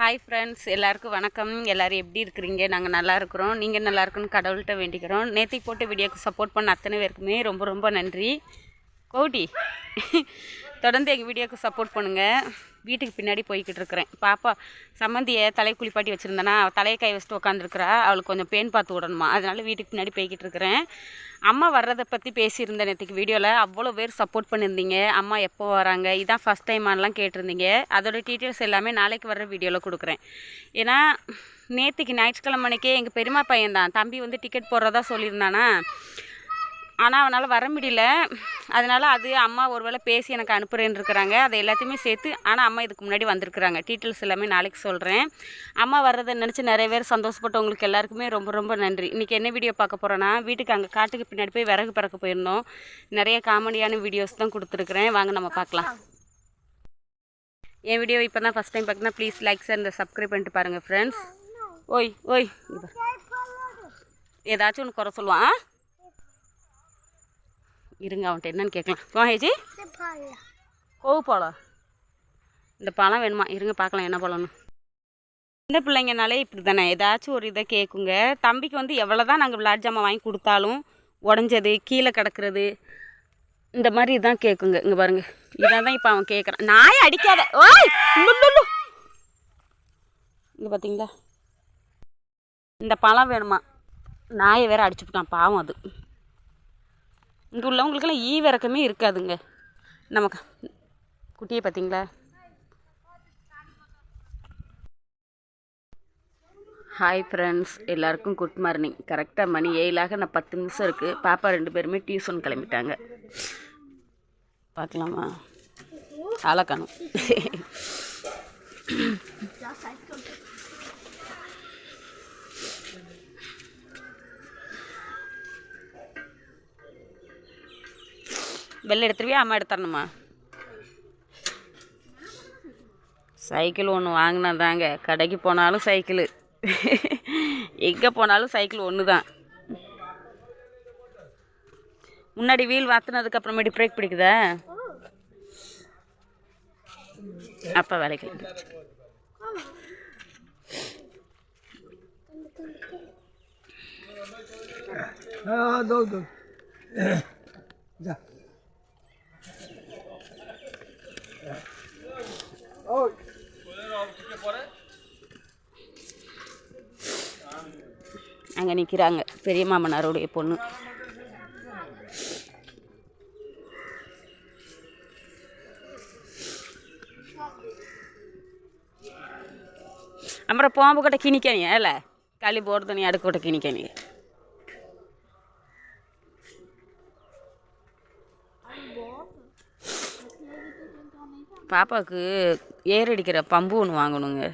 Hi friends எல்லாருக்கும் வணக்கம். எல்லோரும் எப்படி இருக்கிறீங்க? நாங்கள் நல்லா இருக்கிறோம். நீங்கள் நல்லா இருக்குன்னு கடவுள்கிட்ட வேண்டிக்கிறோம். நேற்றுக்கு போட்டு வீடியோக்கு சப்போர்ட் பண்ண அத்தனை பேருக்குமே ரொம்ப ரொம்ப நன்றி. கோடி தொடர்ந்து எங்கள் வீடியோக்கு சப்போர்ட் பண்ணுங்கள் வீட்டுக்கு பின்னாடி போய்கிட்டு இருக்கிறேன். பாப்பா சம்மந்தியை தலை குளிப்பாட்டி வச்சுருந்தேன்னா அவள் தலையை கை வச்சுட்டு உட்காந்துருக்குறா அவளுக்கு கொஞ்சம் பேன் பார்த்து விடணுமா? அதனால வீட்டுக்கு பின்னாடி போய்கிட்டு இருக்கிறேன். அம்மா வர்றதை பற்றி பேசியிருந்தேன் நேற்றுக்கு வீடியோவில் அவ்வளோ பேர் சப்போர்ட் பண்ணியிருந்தீங்க. அம்மா எப்போ வராங்க? இதான் ஃபஸ்ட் டைமானலாம் கேட்டிருந்தீங்க. அதோட டீட்டெயில்ஸ் எல்லாமே நாளைக்கு வர்ற வீடியோவில் கொடுக்குறேன். ஏன்னா நேற்றுக்கு ஞாயிற்றுக்கிழமை அன்னைக்கே எங்கள் பெரியம்மா பையன் தான் தம்பி வந்து டிக்கெட் போடுறதா சொல்லியிருந்தானா? ஆனால் அவனால் வர முடியல. அதனால் அது அம்மா ஒரு வேளை பேசி எனக்கு அனுப்புகிறேன்னு இருக்கிறாங்க அதை எல்லாத்தையுமே சேர்த்து ஆனால் அம்மா இதுக்கு முன்னாடி வந்திருக்கிறாங்க. டீட்டெயில்ஸ் எல்லாமே நாளைக்கு சொல்கிறேன் அம்மா வர்றதை நினச்சி நிறைய பேர் சந்தோஷப்பட்டவங்களுக்கு எல்லாருக்குமே ரொம்ப ரொம்ப நன்றி. இன்றைக்கி என்ன வீடியோ பார்க்க போகிறோன்னா வீட்டுக்கு அங்கே காட்டுக்கு பின்னாடி போய் விறகு பிறக்க போயிருந்தோம். நிறைய காமெடியான வீடியோஸ் தான் கொடுத்துருக்குறேன். வாங்க நம்ம பார்க்கலாம். என் வீடியோ இப்போ தான் ஃபஸ்ட் டைம் பார்க்குன்னா ப்ளீஸ் லைக் சார் இந்த சப்ஸ்கிரைப் பண்ணிட்டு பாருங்கள் ஃப்ரெண்ட்ஸ் ஓய் ஓய் ஏதாச்சும் ஒன்று குறை சொல்லுவான் இருங்க அவன்கிட்ட என்னன்னு கேட்கலாம். வா ஹேஜி கோவு பழம் இந்த பழம் வேணுமா? இருங்க பார்க்கலாம் என்ன பழம்னு. இந்த பிள்ளைங்கனாலே இப்படி தானே ஏதாச்சும் ஒரு இதை கேட்குங்க தம்பிக்கு வந்து எவ்வளோ தான் நாங்கள் விளையாட்டு ஜாமான் வாங்கி கொடுத்தாலும் உடஞ்சது கீழே கிடக்கிறது இந்த மாதிரி இதான் கேட்குங்க இங்கே பாருங்க. இதான் தான் இப்போ அவன் கேட்குறான் நாயை அடிக்காத. ஓய்! இங்கே பார்த்தீங்களா இந்த பழம் வேணுமா? நாயை வேற அடிச்சுப்புட்டான். பாவம் அது. இங்கே உள்ளவங்களுக்கெல்லாம் ஈவிறக்கமே இருக்காதுங்க. நமக்கு குட்டியை பார்த்தீங்களா ஹாய் ஃப்ரெண்ட்ஸ் எல்லாருக்கும் குட் மார்னிங் கரெக்டாக மணி ஏழாக நான் பத்து நிமிஷம் இருக்குது பாப்பா ரெண்டு பேருமே டியூஷன் கிளம்பிட்டாங்க. பார்க்கலாமா? ஆளை காணும். வெளில எடுத்துருவியா அம்மா எடுத்துடணுமா சைக்கிள் ஒன்று வாங்கினா தாங்க கடைக்கு போனாலும் சைக்கிள் எங்கே போனாலும் சைக்கிள் ஒன்று தான் முன்னாடி வீல் வாத்துனதுக்கு அப்புறமேட்டு பிரேக் பிடிக்குதா அப்போ வேலைக்கு கிளம்பிடுச்சு. Ah, dou, dou. Já. அங்கே நிற்கிறாங்க பெரிய மாமனாருடைய பொண்ணு. அப்புறம் பாம்பு கொட்டை கிணிக்கணியா இல்லை களி போடுறது நீ அடுக்கு கொட்டை பாப்பாவுக்கு ஏர் அடிக்கிற பம்பு ஒன்று வாங்கணுங்க.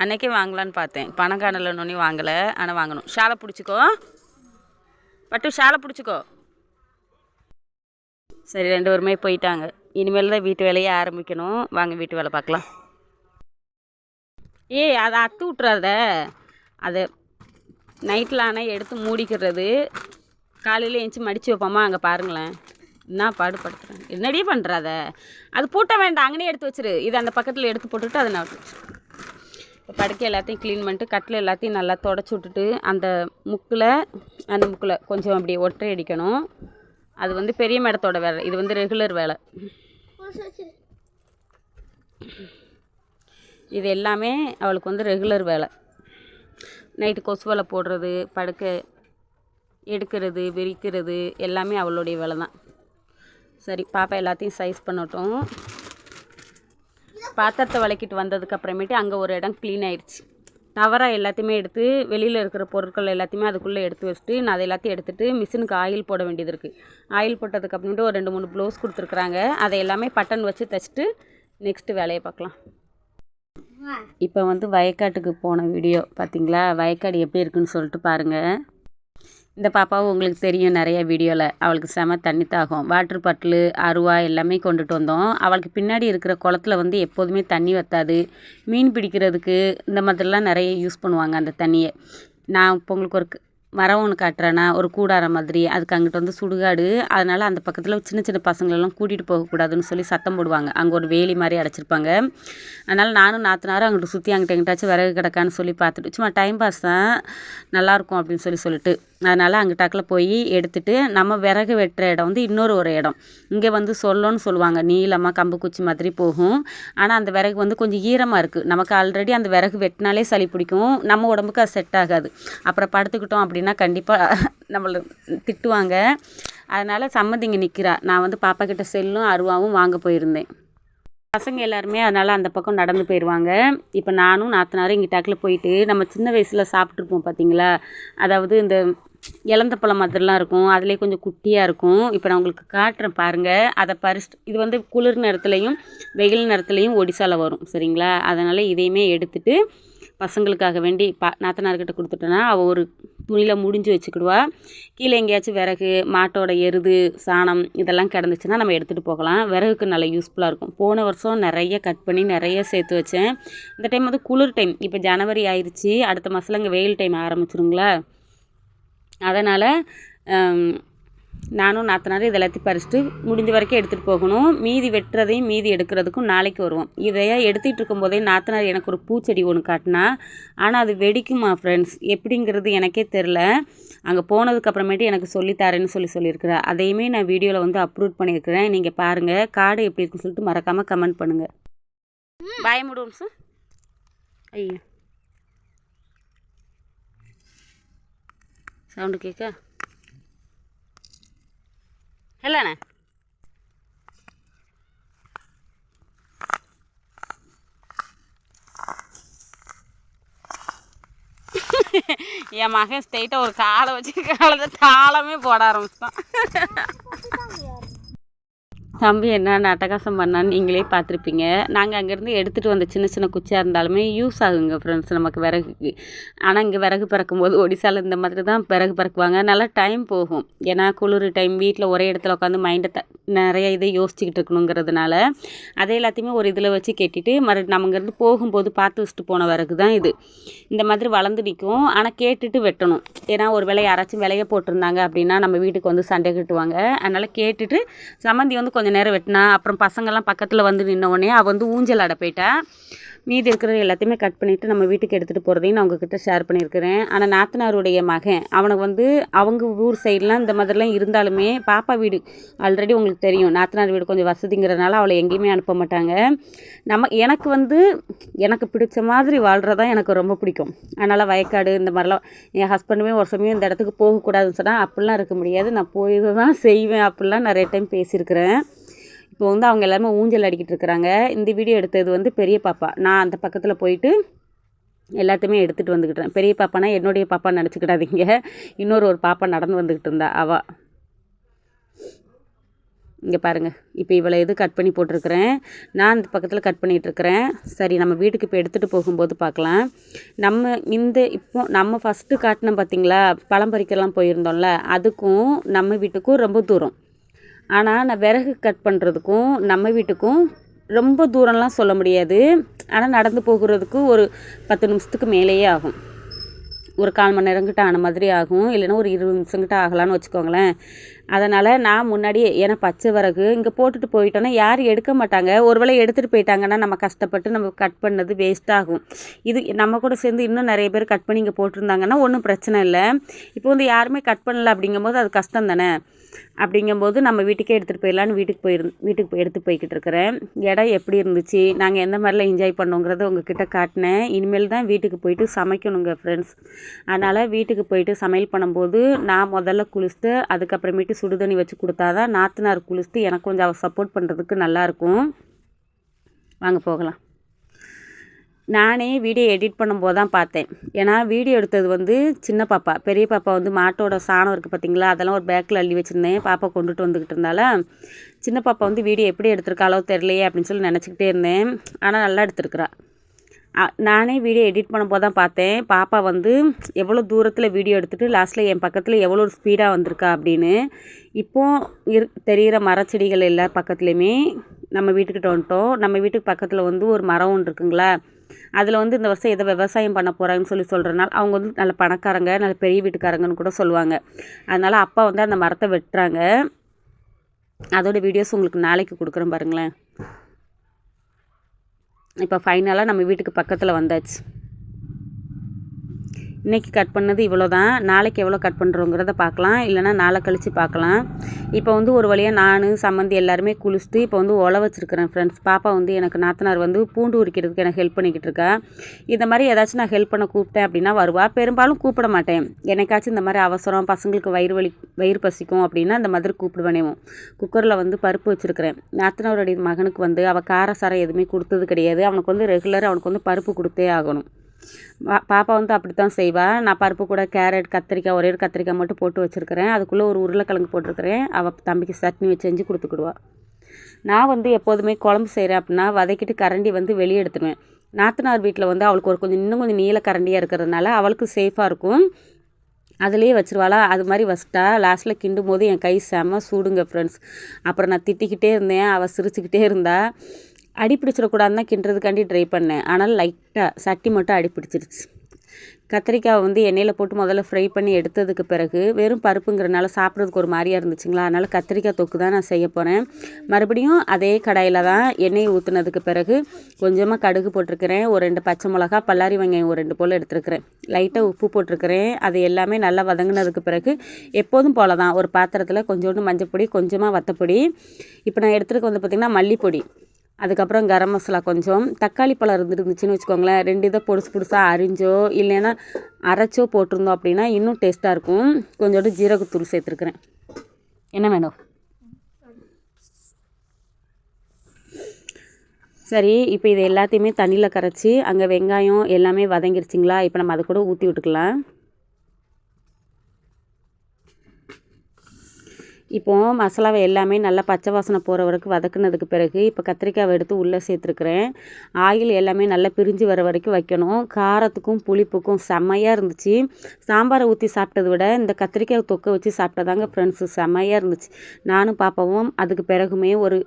அன்னைக்கே வாங்கலான்னு பார்த்தேன். பணம் காணலன்னு வாங்கலை. ஆனால் வாங்கணும். ஷாலை பிடிச்சிக்கோ. பட்டு ஷாலை பிடிச்சிக்கோ. சரி ரெண்டு பேருமே போயிட்டாங்க. இனிமேல் தான் வீட்டு வேலையை ஆரம்பிக்கணும். வாங்க வீட்டு வேலை பார்க்கலாம். ஏய் அதை அத்து விட்றாத அதை நைட்டில் ஆனால் எடுத்து மூடிக்கிறது. காலையில் எழுந்துச்சி மடித்து வைப்போமா? அங்கே பாருங்களேன். என்ன பாடுபடுத்துகிறேன் என்னடி பண்ணுறாத அது பூட்ட வேண்டாம் அங்கனே எடுத்து வச்சிரு. இது அந்த பக்கத்தில் எடுத்து போட்டுட்டு அதை நான் இப்போ படுக்கை எல்லாத்தையும் க்ளீன் பண்ணிட்டு கட்டில் எல்லாத்தையும் நல்லா தொடச்சி விட்டுட்டு அந்த முக்கில் அந்த முக்கில் கொஞ்சம் அப்படி ஒற்றை அடிக்கணும். அது வந்து பெரிய மேடத்தோட வேலை. இது வந்து ரெகுலர் வேலை. இது எல்லாமே அவளுக்கு வந்து ரெகுலர் வேலை. நைட்டு கொசு வலை போடுறது படுக்கை எடுக்கிறது விரிக்கிறது எல்லாமே அவளுடைய வேலை தான் சரி பாப்பா எல்லாத்தையும் சைஸ் பண்ணட்டும். பாத்திரத்தை விளக்கிட்டு வந்ததுக்கு அப்புறமேட்டு அங்கே ஒரு இடம் க்ளீன் ஆயிடுச்சு. தவறாக எல்லாத்தையுமே எடுத்து வெளியில் இருக்கிற பொருட்கள் எல்லாத்தையுமே அதுக்குள்ளே எடுத்து வச்சுட்டு நான் அதை எல்லாத்தையும் எடுத்துகிட்டு மிஷினுக்கு ஆயில் போட வேண்டியது இருக்குது ஆயில் போட்டதுக்கு அப்புறமேட்டு ஒரு ரெண்டு மூணு ப்ளவுஸ் கொடுத்துருக்குறாங்க. அதை எல்லாமே பட்டன் வச்சு தைச்சிட்டு நெக்ஸ்ட்டு வேலையை பார்க்கலாம். இப்போ வந்து வயக்காட்டுக்கு போன வீடியோ பார்த்தீங்களா வயக்காடு எப்படி இருக்குன்னு சொல்லிட்டு பாருங்கள் இந்த பாப்பாவும் உங்களுக்கு தெரியும் நிறைய வீடியோவில் அவளுக்கு செம தண்ணி தாகம் வாட்டர் பாட்டிலு அருவா எல்லாமே கொண்டுட்டு வந்தோம். அவளுக்கு பின்னாடி இருக்கிற குளத்துல வந்து எப்போதுமே தண்ணி வற்றாது மீன் பிடிக்கிறதுக்கு இந்த மாதிரிலாம் நிறைய யூஸ் பண்ணுவாங்க அந்த தண்ணியை. நான் இப்போ உங்களுக்கு ஒரு மரம் ஒன்று காட்டுறேன்னா ஒரு கூடாரம் மாதிரி அதுக்கு அங்கிட்டு வந்து சுடுகாடு. அதனால் அந்த பக்கத்தில் சின்ன சின்ன பசங்களெல்லாம் கூட்டிகிட்டு போகக்கூடாதுன்னு சொல்லி சத்தம் போடுவாங்க. அங்கே ஒரு வேலி மாதிரி அடைச்சிருப்பாங்க. அதனால் நானும் நாத்தனாரும் அங்கிட்ட சுற்றி அங்கிட்ட எங்கிட்டாச்சும் விறகு கிடக்கான்னு சொல்லி பார்த்துட்டு சும்மா டைம் பாஸ் தான் நல்லாயிருக்கும் அப்படின்னு சொல்லி சொல்லிட்டு அதனால் அங்கிட்டாக்கில் போய் எடுத்துட்டு நம்ம விறகு வெட்டுற இடம் வந்து இன்னொரு ஒரு இடம். இங்கே வந்து சொல்லோன்னு சொல்லுவாங்க. நீளமாக கம்பு குச்சி மாதிரி போகும். ஆனால் அந்த விறகு வந்து கொஞ்சம் ஈரமாக இருக்குது நமக்கு ஆல்ரெடி அந்த விறகு வெட்டினாலே சளி பிடிக்கும். நம்ம உடம்புக்கு அது செட் ஆகாது. அப்புறம் படுத்துக்கிட்டோம் அப்படின்னா கண்டிப்பாக நம்மளை திட்டுவாங்க. அதனால் சம்மந்திங்க நிற்கிறா நான் வந்து பாப்பா கிட்ட செல்லும் அருவாவும் வாங்க போயிருந்தேன். பசங்க எல்லாருமே அதனால் அந்த பக்கம் நடந்து போயிடுவாங்க இப்போ நானும் நாத்தனாரும் இங்கிட்டாக்கில் போயிட்டு நம்ம சின்ன வயசில் சாப்பிட்ருப்போம் பார்த்தீங்களா அதாவது இந்த இலந்த பழம் மாதிரிலாம் இருக்கும். அதுலேயே கொஞ்சம் குட்டியாக இருக்கும். இப்போ நான் உங்களுக்கு காட்டுறேன் பாருங்கள் அதை பறிச்சுட்டு இது வந்து குளிர் நேரத்துலையும் வெயில் நேரத்துலையும் ஒடிசாவில் வரும். சரிங்களா? அதனால் இதையுமே எடுத்துட்டு பசங்களுக்காக வேண்டி பா நாத்தனார்கிட்ட கொடுத்துட்டோன்னா அவள் ஒரு துணியில் முடிஞ்சு வச்சுக்கிடுவா. கீழே எங்கேயாச்சும் விறகு மாட்டோட எருது சாணம் இதெல்லாம் கிடந்துச்சுன்னா நம்ம எடுத்துகிட்டு போகலாம். விறகுக்கு நல்ல யூஸ்ஃபுல்லாக இருக்கும். போன வருஷம் நிறைய கட் பண்ணி நிறைய சேர்த்து வச்சேன். இந்த டைம் வந்து குளிர் டைம் இப்போ ஜனவரி ஆயிடுச்சு அடுத்த மாதத்தில் இங்கே வெயில் டைம் ஆரம்பிச்சிருங்களா? அதனால் நானும் நாத்தனாரும் இது எல்லாத்தையும் பறிச்சுட்டு முடிஞ்ச வரைக்கும் எடுத்துகிட்டு போகணும். மீதி வெட்டுறதையும் மீதி எடுக்கிறதுக்கும் நாளைக்கு வருவோம். இதையே எடுத்துகிட்டு இருக்கும்போதே நாத்தனார் எனக்கு ஒரு பூச்செடி ஒன்று காட்டினா ஆனால் அது வெடிக்குமா ஃப்ரெண்ட்ஸ் எப்படிங்கிறது எனக்கே தெரில அங்கே போனதுக்கப்புறமேட்டு எனக்கு சொல்லித்தாரேன்னு சொல்லி சொல்லியிருக்கிறா அதையுமே நான் வீடியோவில் வந்து அப்லோட் பண்ணியிருக்கிறேன். நீங்கள் பாருங்கள் காடு எப்படி இருக்குன்னு சொல்லிட்டு மறக்காமல் கமெண்ட் பண்ணுங்கள் பயமுடுவோம் சார் ஐயா. சவுண்டு கேட்க இல்லைண்ணே என் மகன் ஸ்ட்ரெயிட்டாக ஒரு காலை வச்சு காலத்தை தாளமே போட ஆரம்பிச்சிட்டான். தம்பி என்ன அட்டகாசம் பண்ணான்னு நீங்களே பார்த்துருப்பீங்க. நாங்கள் அங்கேருந்து எடுத்துகிட்டு வந்த சின்ன சின்ன குச்சியாக இருந்தாலுமே யூஸ் ஆகுங்க ஃப்ரெண்ட்ஸ் நமக்கு விறகுக்கு. ஆனால் இங்கே விறகு பறக்கும்போது ஒடிசால இந்த மாதிரி தான் விறகு பறக்குவாங்க. நல்லா டைம் போகும். ஏன்னா குளிர் டைம் வீட்டில் ஒரே இடத்துல உட்காந்து மைண்டை த நிறைய இதை யோசிச்சுக்கிட்டு இருக்கணுங்கிறதுனால அதை எல்லாத்தையுமே ஒரு இதில் வச்சு கெட்டிட்டு மறு நம்ம இங்கேருந்து போகும்போது பார்த்து வச்சுட்டு போன விறகு தான் இது. இந்த மாதிரி வளர்ந்து நிற்கும். ஆனால் கேட்டுட்டு வெட்டணும். ஏன்னா ஒரு வேளை யாராச்சும் விலையை போட்டிருந்தாங்க அப்படின்னா நம்ம வீட்டுக்கு வந்து சண்டை கட்டுவாங்க. அதனால் கேட்டுட்டு சம்மந்தி வந்து கொஞ்சம் நேரம் வெட்டினா அப்புறம் பசங்கள்லாம் பக்கத்தில் வந்து நின்ன அவள் வந்து ஊஞ்சல் அடை போயிட்டா. மீதி இருக்கிறது எல்லாத்தையுமே கட் பண்ணிவிட்டு நம்ம வீட்டுக்கு எடுத்துகிட்டு போகிறதையும் நான் உங்ககிட்ட ஷேர் பண்ணியிருக்கிறேன். ஆனால் நாத்தனாருடைய மகன் அவனுக்கு வந்து அவங்க ஊர் சைட்லாம் இந்த மாதிரிலாம் இருந்தாலுமே பாப்பா வீடு ஆல்ரெடி உங்களுக்கு தெரியும். நாத்தனார் வீடு கொஞ்சம் வசதிங்கிறதுனால அவளை எங்கேயுமே அனுப்ப மாட்டாங்க. நம்ம எனக்கு வந்து எனக்கு பிடிச்ச மாதிரி வாழ்கிறது எனக்கு ரொம்ப பிடிக்கும். அதனால் வயக்காடு இந்த மாதிரிலாம் என் ஹஸ்பண்டுமே ஒரு சமயம் இந்த இடத்துக்கு போகக்கூடாதுன்னு சொன்னால் அப்படிலாம் இருக்க முடியாது. நான் போய் தான் செய்வேன் அப்படிலாம் நிறைய டைம் பேசியிருக்கிறேன். இப்போ வந்து அவங்க எல்லாருமே ஊஞ்சல் அடிக்கிட்டு இருக்கிறாங்க. இந்த வீடியோ எடுத்தது வந்து பெரிய பாப்பா. நான் அந்த பக்கத்தில் போயிட்டு எல்லாத்தையுமே எடுத்துகிட்டு வந்துக்கிட்டேன் பெரிய பாப்பானா என்னுடைய பாப்பா நினச்சிக்கிடாதீங்க. இன்னொரு ஒரு பாப்பா நடந்து வந்துக்கிட்டு இருந்தா அவள் இங்கே பாருங்கள் இப்போ இவ்வளோ இது கட் பண்ணி போட்டிருக்கிறேன். நான் இந்த பக்கத்தில் கட் பண்ணிகிட்ருக்கிறேன் சரி நம்ம வீட்டுக்கு இப்போ எடுத்துகிட்டு போகும்போது பார்க்கலாம். நம்ம இந்த இப்போ நம்ம ஃபஸ்ட்டு காட்டினோம் பார்த்தீங்களா பழம் பறிக்கலாம் போயிருந்தோம்ல அதுக்கும் நம்ம வீட்டுக்கும் ரொம்ப தூரம். ஆனால் நான் விறகு கட் பண்ணுறதுக்கும் நம்ம வீட்டுக்கும் ரொம்ப தூரம்லாம் சொல்ல முடியாது. ஆனால் நடந்து போகிறதுக்கு ஒரு பத்து நிமிஷத்துக்கு மேலேயே ஆகும். ஒரு கால் மணி நேரம் கிட்ட ஆன மாதிரி ஆகும். இல்லைன்னா ஒரு இருபது நிமிஷம் கிட்ட ஆகலான்னு வச்சுக்கோங்களேன். அதனால் நான் முன்னாடியே ஏன்னா பச்சை விறகு இங்கே போட்டுட்டு போயிட்டோன்னா யாரும் எடுக்க மாட்டாங்க. ஒருவேளை எடுத்துகிட்டு போயிட்டாங்கன்னா நம்ம கஷ்டப்பட்டு நம்ம கட் பண்ணது வேஸ்ட் ஆகும். இது நம்ம கூட சேர்ந்து இன்னும் நிறைய பேர் கட் பண்ணி இங்கே போட்டிருந்தாங்கன்னா ஒன்றும் பிரச்சனை இல்லை. இப்போ வந்து யாருமே கட் பண்ணல அப்படிங்கும்போது அது கஷ்டம் தானே? அப்படிங்கும்போது நம்ம வீட்டுக்கே எடுத்துகிட்டு போயிடலான்னு வீட்டுக்கு போயிரு வீட்டுக்கு போய் எடுத்து போய்கிட்டு இருக்கிறேன். இடம் எப்படி இருந்துச்சு? நாங்கள் எந்த மாதிரிலாம் என்ஜாய் பண்ணோங்கிறத உங்ககிட்ட காட்டினேன். இனிமேல் தான் வீட்டுக்கு போயிட்டு சமைக்கணுங்க ஃப்ரெண்ட்ஸ் அதனால் வீட்டுக்கு போயிட்டு சமையல் பண்ணும்போது நான் முதல்ல குளிச்சுட்டு அதுக்கப்புறமேட்டு சுடுதண்ணி வச்சு கொடுத்தா தான் நாத்தனார் குளிச்சுட்டு எனக்கு கொஞ்சம் அவள் சப்போர்ட் பண்ணுறதுக்கு நல்லாயிருக்கும். வாங்க போகலாம். நானே வீடியோ எடிட் பண்ணும்போது தான் பார்த்தேன். ஏன்னா வீடியோ எடுத்தது வந்து சின்ன பாப்பா. பெரிய பாப்பா வந்து மாட்டோட சாணம் இருக்குது பார்த்தீங்களா? அதெல்லாம் ஒரு பேக்கில் அள்ளி வச்சுருந்தேன். பாப்பா கொண்டுட்டு வந்துக்கிட்டு இருந்தால சின்ன பாப்பா வந்து வீடியோ எப்படி எடுத்திருக்காளோ தெரியலையே அப்படின்னு சொல்லி நினச்சிக்கிட்டே இருந்தேன். ஆனால் நல்லா எடுத்திருக்கிறா. நானே வீடியோ எடிட் பண்ணும்போது தான் பார்த்தேன். பாப்பா வந்து எவ்வளோ தூரத்தில் வீடியோ எடுத்துகிட்டு லாஸ்ட்டில் என் பக்கத்தில் எவ்வளோ ஸ்பீடாக வந்திருக்கா அப்படின்னு. இப்போது இரு தெரிகிற மரச்செடிகள் எல்லா பக்கத்துலேயுமே நம்ம வீட்டுக்கிட்ட வந்துட்டோம். நம்ம வீட்டுக்கு பக்கத்தில் வந்து ஒரு மரம் ஒன்று இருக்குங்களா? அதில் வந்து இந்த வருஷம் எதை விவசாயம் பண்ண போகிறாங்கன்னு சொல்லி சொல்கிறனால அவங்க வந்து நல்ல பணக்காரங்க நல்ல பெரிய வீட்டுக்காரங்கன்னு கூட சொல்லுவாங்க. அதனால் அப்பா வந்து அந்த மரத்தை வெட்டுறாங்க. அதோட வீடியோஸ் உங்களுக்கு நாளைக்கு கொடுக்குறேன் பாருங்களேன். இப்போ ஃபைனலாக நம்ம வீட்டுக்கு பக்கத்தில் வந்தாச்சு. இன்றைக்கி கட் பண்ணது இவ்வளோ தான் நாளைக்கு எவ்வளோ கட் பண்ணுறோங்கிறத பார்க்கலாம். இல்லைனா நாளை கழித்து பார்க்கலாம். இப்போ வந்து ஒரு வழியாக நான் சம்மந்தி எல்லாருமே குளிச்சுட்டு இப்போ வந்து ஒலை வச்சுருக்கிறேன் ஃப்ரெண்ட்ஸ் பாப்பா வந்து எனக்கு நாத்தனார் வந்து பூண்டு உரிக்கிறதுக்கு எனக்கு ஹெல்ப் பண்ணிக்கிட்டு இருக்கா. இந்த மாதிரி ஏதாச்சும் நான் ஹெல்ப் பண்ண கூப்பிட்டேன் அப்படின்னா வருவா. பெரும்பாலும் கூப்பிட மாட்டேன். என்னைக்காச்சும் இந்த மாதிரி அவசரம் பசங்களுக்கு வயிறு வலி வயிறு பசிக்கும் அப்படின்னா இந்த மாதிரி கூப்பிடுவேனேவும் குக்கரில் வந்து பருப்பு வச்சுருக்கிறேன். நாத்தனாருடைய மகனுக்கு வந்து அவள் காரசாரம் எதுவுமே கொடுத்தது கிடையாது. அவனுக்கு வந்து ரெகுலராக அவனுக்கு வந்து பருப்பு கொடுத்தே ஆகணும். பாப்பா வந்து அப்படி தான் செய்வாள் நான் பருப்பு கூட கேரட் கத்திரிக்காய் ஒரே ஒரு கத்திரிக்காய் மட்டும் போட்டு வச்சுருக்கிறேன். அதுக்குள்ளே ஒரு உருளைக்கிழங்கு போட்டிருக்கிறேன். அவள் தம்பிக்கு சட்னி வச்சு செஞ்சு கொடுத்துக்கிடுவாள் நான் வந்து எப்போதுமே குழம்பு செய்கிறேன் அப்படின்னா வதக்கிட்டு கரண்டி வந்து வெளியே எடுத்துடுவேன். நாத்தனார் வீட்டில் வந்து அவளுக்கு ஒரு கொஞ்சம் இன்னும் கொஞ்சம் நீல கரண்டியாக இருக்கிறதுனால அவளுக்கு சேஃபாக இருக்கும். அதுலேயே வச்சிருவாளா. அது மாதிரி வச்சுட்டா லாஸ்ட்டில் கிண்டும் போது என் கை செம்ம சூடுங்க ஃப்ரெண்ட்ஸ் அப்புறம் நான் திட்டிக்கிட்டே இருந்தேன். அவள் சிரிச்சுக்கிட்டே இருந்தா. அடி பிடிச்சிடக்கூடாதுன்னு தான் கிண்டுறதுக்காண்டி ட்ரை பண்ணேன். ஆனால் லைட்டாக சட்டி மட்டும் அடி பிடிச்சிருச்சு கத்திரிக்காய் வந்து எண்ணெயில் போட்டு முதல்ல ஃப்ரை பண்ணி எடுத்ததுக்கு பிறகு வெறும் பருப்புங்கிறனால சாப்பிட்றதுக்கு ஒரு மாதிரியாக இருந்துச்சுங்களா? அதனால் கத்திரிக்காய் தொக்கு தான் நான் செய்ய போகிறேன் மறுபடியும் அதே கடாயில் தான் எண்ணெய் ஊற்றுனதுக்கு பிறகு கொஞ்சமாக கடுகு போட்டிருக்கிறேன். ஒரு ரெண்டு பச்சை மிளகா பல்லாரி வெங்காயம் ஒரு ரெண்டு போல் எடுத்துருக்கிறேன். லைட்டாக உப்பு போட்டிருக்கிறேன். அது எல்லாமே நல்லா வதங்கினதுக்கு பிறகு எப்போதும் போல தான் ஒரு பாத்திரத்தில் கொஞ்சோண்டு மஞ்சப்பொடி கொஞ்சமாக வத்தப்பொடி. இப்போ நான் எடுத்துருக்க வந்து பார்த்திங்கன்னா மல்லிப்பொடி. அதுக்கப்புறம் கரம் மசாலா கொஞ்சம். தக்காளி பழம் இருந்துருந்துச்சுன்னு வச்சுக்கோங்களேன். ரெண்டு இதை பொடுசு பொடுசாக அரிஞ்சோ இல்லைன்னா அரைச்சோ போட்டிருந்தோம் அப்படின்னா இன்னும் டேஸ்ட்டாக இருக்கும். கொஞ்சோண்டு ஜீரகத்தூள் சேர்த்துருக்குறேன். என்ன வேணும்? சரி இப்போ இது எல்லாத்தையுமே தண்ணியில் கரைச்சி அங்கே வெங்காயம் எல்லாமே வதங்கிருச்சிங்களா? இப்போ நம்ம அதை கூட ஊற்றி விட்டுக்கலாம். இப்போது மசாலாவை எல்லாமே நல்லா பச்சை வாசனை போகிற வரைக்கும் வதக்குனதுக்கு பிறகு இப்போ கத்திரிக்காவை எடுத்து உள்ளே சேர்த்துருக்குறேன். ஆயில் எல்லாமே நல்லா பிரிஞ்சு வர வரைக்கும் வைக்கணும். காரத்துக்கும் புளிப்புக்கும் செம்மையாக இருந்துச்சு. சாம்பாரை ஊற்றி சாப்பிட்டதை விட இந்த கத்திரிக்காய் தொக்கை வச்சு சாப்பிட்டதாங்க ஃப்ரெண்ட்ஸு செம்மையாக இருந்துச்சு. நானும் பாப்பாவும் அதுக்கு பிறகுமே ஒரு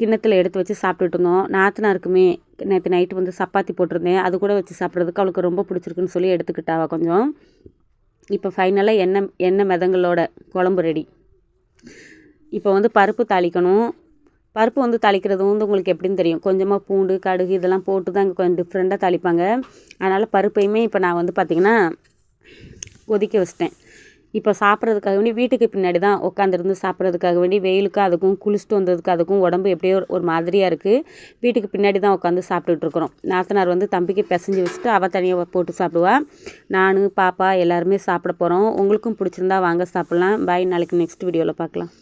கிண்ணத்தில் எடுத்து வச்சு சாப்பிட்டுட்டு இருந்தோம். நாத்தனாருக்குமே நேற்று நைட்டு வந்து சப்பாத்தி போட்டிருந்தேன். அது கூட வச்சு சாப்பிட்றதுக்கு அவளுக்கு ரொம்ப பிடிச்சிருக்குன்னு சொல்லி எடுத்துக்கிட்டாவா கொஞ்சம். இப்போ ஃபைனலாக எண்ணெய் எண்ணெய் மிதங்களோட குழம்பு ரெடி இப்போ வந்து பருப்பு தாளிக்கணும். பருப்பு வந்து தாளிக்கிறது வந்து உங்களுக்கு எப்படின்னு தெரியும். கொஞ்சமாக பூண்டு கடுகு இதெல்லாம் போட்டு தான் இங்கே கொஞ்சம் டிஃப்ரெண்ட்டாக தாளிப்பாங்க. அதனால் பருப்பையுமே இப்போ நான் வந்து பார்த்திங்கன்னா கொதிக்க வச்சிட்டேன். இப்போ சாப்பிட்றதுக்காக வேண்டி வீட்டுக்கு பின்னாடி தான் உட்காந்துருந்து சாப்பிட்றதுக்காக வேண்டி வெயிலுக்கு அதுக்கும் குளிச்சுட்டு வந்ததுக்கு அதுக்கும் உடம்பு எப்படியோ ஒரு- மாதிரியாக இருக்குது வீட்டுக்கு பின்னாடி தான் உட்காந்து சாப்பிட்டுட்ருக்குறோம் நாத்தனார் வந்து தம்பிக்கு பிசைஞ்சு வச்சுட்டு அவள் தனியாக போட்டு சாப்பிடுவா. நான் பாப்பா எல்லாருமே சாப்பிட போகிறோம் உங்களுக்கும் பிடிச்சிருந்தா வாங்க சாப்பிட்லாம். பாய். நாளைக்கு நெக்ஸ்ட் வீடியோவில் பார்க்கலாம்